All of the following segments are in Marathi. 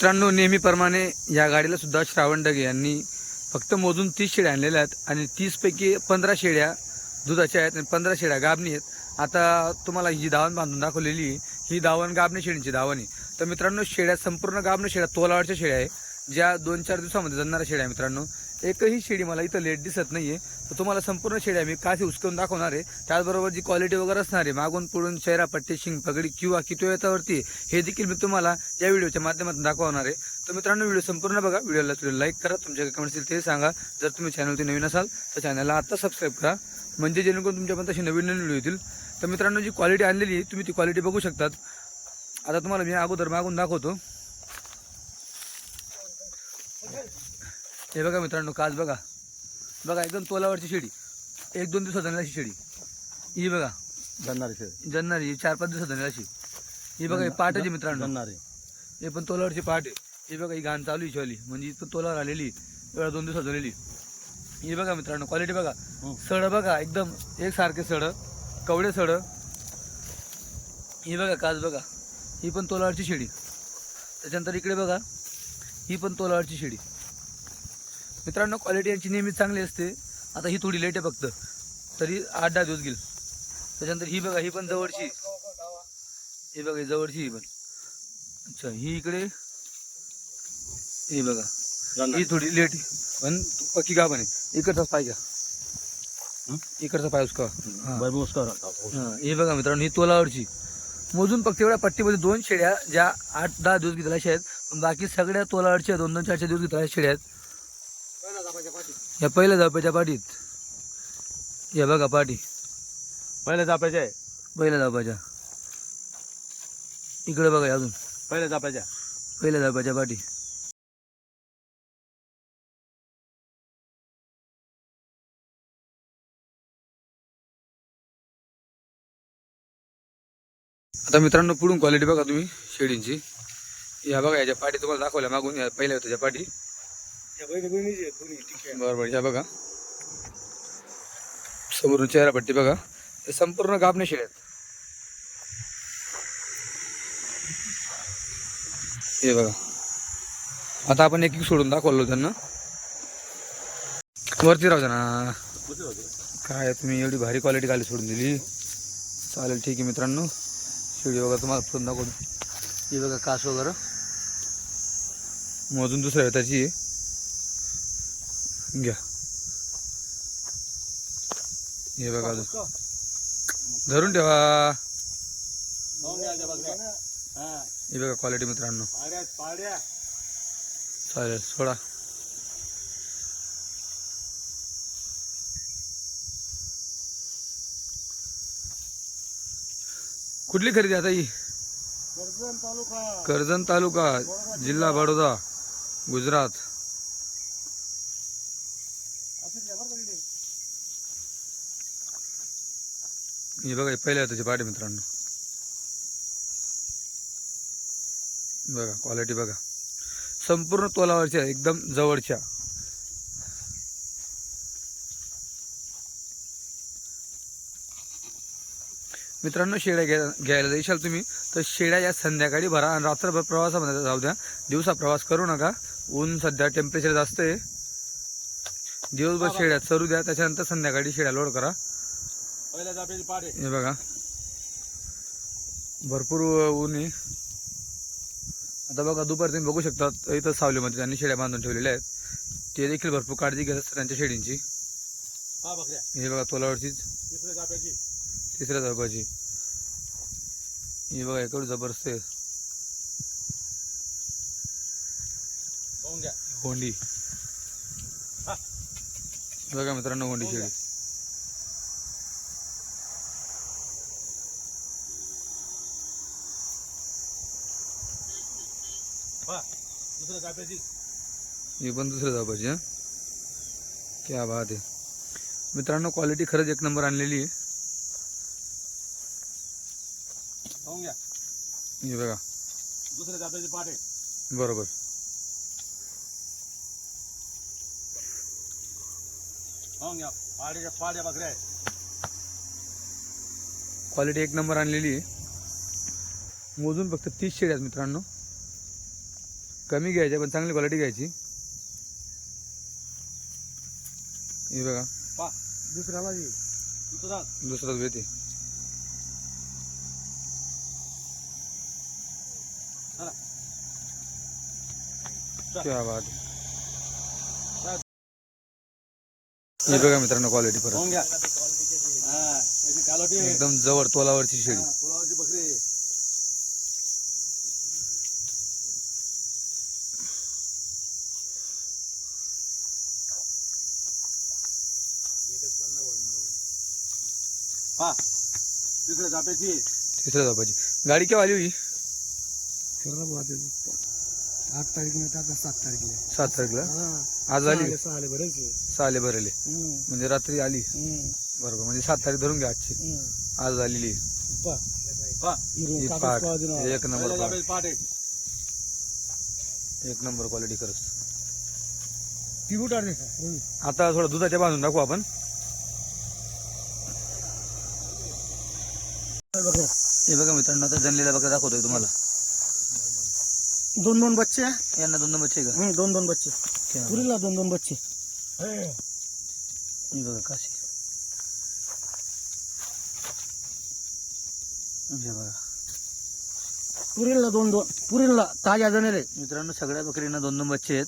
मित्रांनो नेहमीप्रमाणे या गाडीला सुद्धा श्रावण डगे यांनी फक्त मोजून तीस शेळ्या आणलेल्या आहेत आणि तीसपैकी पंधरा शेळ्या दुधाच्या आहेत आणि पंधरा शेळ्या गाबणी आहेत. आता तुम्हाला ही जी दावण बांधून दाखवलेली आहे, ही दावण गाबणी शेळींची दावण आहे. तर मित्रांनो शेळ्या संपूर्ण गाबणी शेळ्या तोलावरच्या शेळ्या आहे. ज्या दोन चार दिवसामध्ये जाणाऱ्या शेळ्या मित्रांनो एकही शेळी मला इथं लेट दिसत नाहीये. तर तुम्हाला संपूर्ण शेळ्या मी कासे उचकून दाखवणार आहे. त्याचबरोबर जी क्वालिटी वगैरे असणार आहे मागून पुढून चेहरा पट्टी शिंग पगडी किंवा किती याच्यावरती हे देखील मी तुम्हाला या व्हिडिओच्या माध्यमातून दाखवणार आहे. तर मित्रांनो व्हिडिओ संपूर्ण बघा. व्हिडिओला तुम्ही लाईक करा. तुमच्या कमेंट्स असतील ते सांगा. जर तुम्ही चॅनलवरती नवीन असाल तर चॅनलला आता सबस्क्राईब करा. म्हणजे जेणेकरून तुमच्यापर्यंत अशी नवीन नवीन व्हिडिओ येतील. तर मित्रांनो जी क्वालिटी आणलेली आहे तुम्ही ती क्वालिटी बघू शकतात. आता तुम्हाला मी अगोदर मागून दाखवतो. हे बघा मित्रांनो काच बघा. बघा एकदम तोलावरची शेळी. एक दोन दिवसात जाणारी शेळी. ही बघा. जन्नारे शेळी. जन्नारी चार पाच दिवसात जाणारी अशी. ही बघा ही पाटाची मित्रांनो. जन्नारे हे पण तोलावरची पाट आहे. ही बघा ही घाण चालू आहे शिवाली म्हणजे पण तोलावर आलेली एवढा दोन दिवसात झालेली ही बघा मित्रांनो क्वालिटी बघा. हं. सड बघा एकदम एकसारखे सड. कवडे सड. ही बघा काच बघा. ही पण तोलावरची शेळी. त्याच्यानंतर इकडे बघा. ही पण तोलावरची शेळी. मित्रांनो क्वालिटी यांची नेहमी चांगली असते. आता ही थोडी लेट आहे फक्त. तरी आठ दहा दिवस घेईल त्याच्यानंतर ही बघा ही पण जवळची. ही बघा जवळची ही पण. अच्छा ही इकडे. ही बघा. ही थोडी लेट आहे. पण पक्की का पण इकडचा पाय घ्या? इकडचा पाय उसका. हा. हा, बघा मित्रांनो ही तोलावरची. मोजून फक्त एवढ्या पट्टीमध्ये दोन शेळ्या ज्या आठ दहा दिवस घेतल्या आहेत. पण बाकी सगळ्या तोलावरच्या दोन दोन चार चार दिवस घेतल्या शेळ्या आहेत. या पहिल्या धापाच्या पाठीत. या बघा पाठी. पहिले जापायचे आहे. पहिल्या धापाच्या इकडे बघा अजून. पहिले जापायच्या पहिल्या धापाच्या पाठी. आता मित्रांनो पुढून क्वालिटी बघा तुम्ही शेडींची या बघा याच्या पाठी तुम्हाला दाखवल्या मागून या पहिल्या होत्या पाठी. बरोबर ह्या बघा. समोरून चेहरा पट्टी बघा. हे संपूर्ण गाबणे आहेत. हे बघा. आता आपण एक एक सोडून दाखवलो त्यांना वरती राहू द्या ना. काय तुम्ही एवढी भारी क्वालिटी खाली सोडून दिली. चालेल ठीक आहे मित्रांनो. शिडी वगैरे तुम्हाला फोन दाखवतो. हे बघा कास वगैरे. मोजून दुसऱ्या त्याची. घ्या. हे बघा अजून. धरून ठेवा. हे बघा क्वालिटी मित्रांनो. चालेल सोडा. कुठली खरेदी आता ही? कर्जन तालुका जिल्हा बडोदा गुजरात. हे बघा पहिल्या त्याचे पाठी मित्रांनो. बघा क्वालिटी बघा. संपूर्ण तोलावरच्या एकदम जवळच्या. मित्रांनो शेळ्या घ्या घ्यायला जायशाल तुम्ही तर शेळ्या या संध्याकाळी भरा आणि रात्रभर प्रवासामध्ये जाऊ द्या. दिवसा प्रवास करू नका. ऊन सध्या टेम्परेचर जास्त आहे. दिवसभर शेळ्या चरू द्या. त्याच्यानंतर संध्याकाळी शेळ्या लोड करा. हे बघा. भरपूर ऊन आहे. आता बघा दुपारी तुम्ही बघू शकता इथं सावलीमध्ये त्यांनी शेळ्या बांधून ठेवलेल्या आहेत. ते देखील भरपूर काळजी घेत असतात त्यांच्या बकऱ्या. हे बघा तोलावरचीच. तिसऱ्या धापाची हे बघा एकडं जबरदस्त आहे. होंडी. बघा मित्रांनो होंडी शेळी दुसरं जापायची ही पण दुसऱ्या धापाची हा. क्या बात आहे. मित्रांनो क्वालिटी खरंच एक नंबर आणलेली आहे. पाहून घ्या. हे बघा. दुसरे जापायची पाडे बरोबर. पाहून घ्या. पाड्याच्या पाड्या बकऱ्या आहे. क्वालिटी एक नंबर आणलेली आहे. मोजून फक्त तीस शेळ्या आहेत मित्रांनो. कमी घ्यायची पण चांगली क्वालिटी घ्यायची. हे बघा. दुसऱ्याला दुसराच चला. क्या बात. हे बघा मित्रांनो क्वालिटी परत. एकदम जवळ तोलावरची शेळी. हा, तिसऱ्या जापाची गाडी केव्हा आली होती. आठ तारीख में टाका सात तारीख में सात तारखेला. आज आली सहाले भरायचे. सहाले भरले. म्हणजे रात्री आली. बरोबर. म्हणजे सात तारीख धरून घ्या आजची. आज आलेली. ही. एक नंबर एक नंबर क्वालिटी खरंच. आता थोडं दुधाच्या बांधून दाखवू आपण बघा. हे बघा मित्रांनो आता जनलेला बघा दाखवतोय तुम्हाला. दोन दोन बच्चे? यांना दोन दोन बच्चे का? हम्म, दोन दोन बच्चे. क्या? पुरीला दोन दोन बच्चे. हे बघा काशी. हे बघा. पुरीला दोन दोन पुरीला ताज्या जणेले मित्रांनो सगळ्या बकरींना दोन दोन बच्चे आहेत.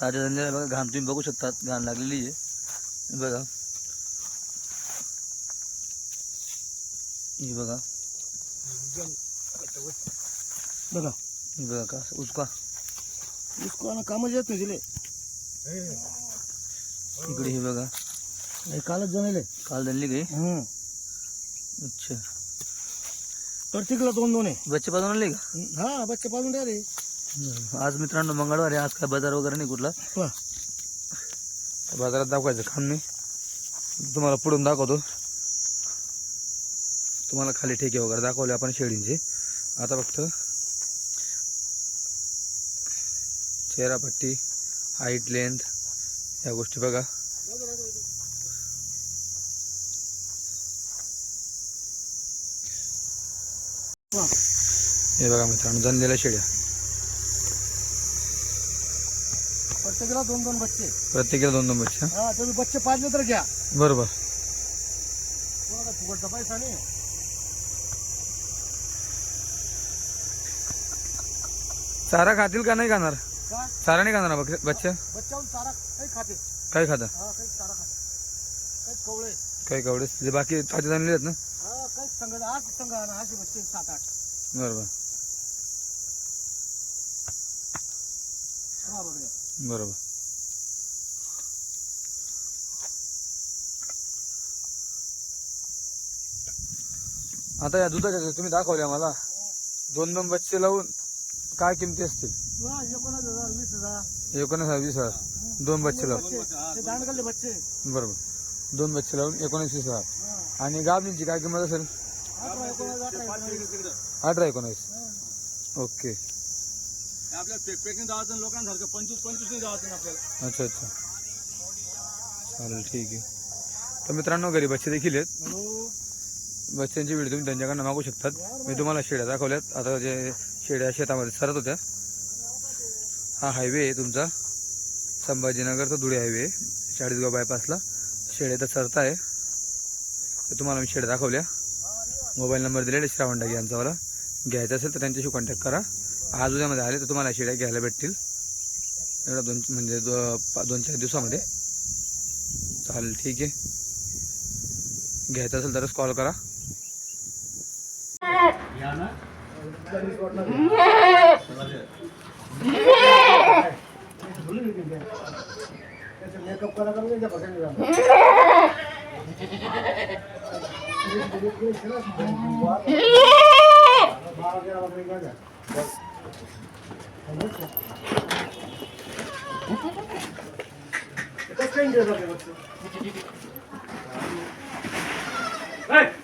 ताज्या जनलेला बघा घाण तुम्ही बघू शकतात. घाण लागलेली आहे. हे बघा. हे बघा. बघा. बघा का उसका. इसको ना कामच येत नाही दिले इकडे हे बघा. कालच जणेले काल काही हम्म. अच्छा. प्रत्येकला दोन दोन आहे बच्चे पाजून आणले का? हा बच्चे पाजून द्या रे आज मित्रांनो मंगळवार आहे आज काय बाजार वगैरे नाही कुठला. बाजारात दाखवायचं काम नाही तुम्हाला पुढून दाखवतो. तुम्हाला खाली ठेके वगैरे दाखवले आपण शेळींचे. आता फक्त चेहरापट्टी हाईट लेंथ या गोष्टी बघा. हे बघा मित्रांनो जनलेल्या शेळ्या. प्रत्येकाला दोन दोन बच्चे. प्रत्येकाला दोन दोन बच्चे हा? तुम्ही बच्चे पाजले तर घ्या. बरोबर. पैसा नाही. चारा खातील का नाही खाणार? चारा नाही खाणार बच्चे? चारा काही खाते. काय खाता? हा काही चारा खाते. काही कवळे काही जे बाकी ताजे झालेले आहेत ना? हा काही संघ आज संघ असे बच्चे सात आठ. बरोबर. बरोबर. आता या दुधाच्या तुम्ही दाखवल्या मला. दोन दोन बच्चे लावून काय किमती असतील? वीस हज़ार एकोणीस हज़ार, वीस हज़ार. दोन बच्चे लावून बच्चे बरोबर. दोन बच्चे लावून एकोणीस, वीस हज़ार. आणि गाभणीची काय किंमत असेल? अठरा एकोणीस. ओके. अच्छा अच्छा. चालेल, ठीक आहे. तर मित्रांनो, घरी बच्चे देखील आहेत. बच्चांची व्हिडिओ तुम्ही त्यांच्याकडनं मागू शकतात. मी तुम्हाला शेड्या दाखवल्यात. आता जे शेड्या शेतामध्ये सरत होत्या. हा हायवे आहे तुमचा. संभाजीनगर तर धुळे हायवे आहे. चाळीसगाव बायपासला शेड्या तर सरता आहे तर तुम्हाला मी शेड्या दाखवल्या. मोबाईल नंबर दिलेला श्रावण डागे यांचावाला. घ्यायचा असेल तर त्यांच्याशी कॉन्टॅक्ट करा. आज उद्यामध्ये आले तर तुम्हाला शेड्या घ्यायला भेटतील. एवढा दोन म्हणजे दो पा- दोन चार दिवसामध्ये. चालेल ठीक आहे. घ्यायचं असेल तरच कॉल करा. मेकअप करा करो नहीं पसंद नहीं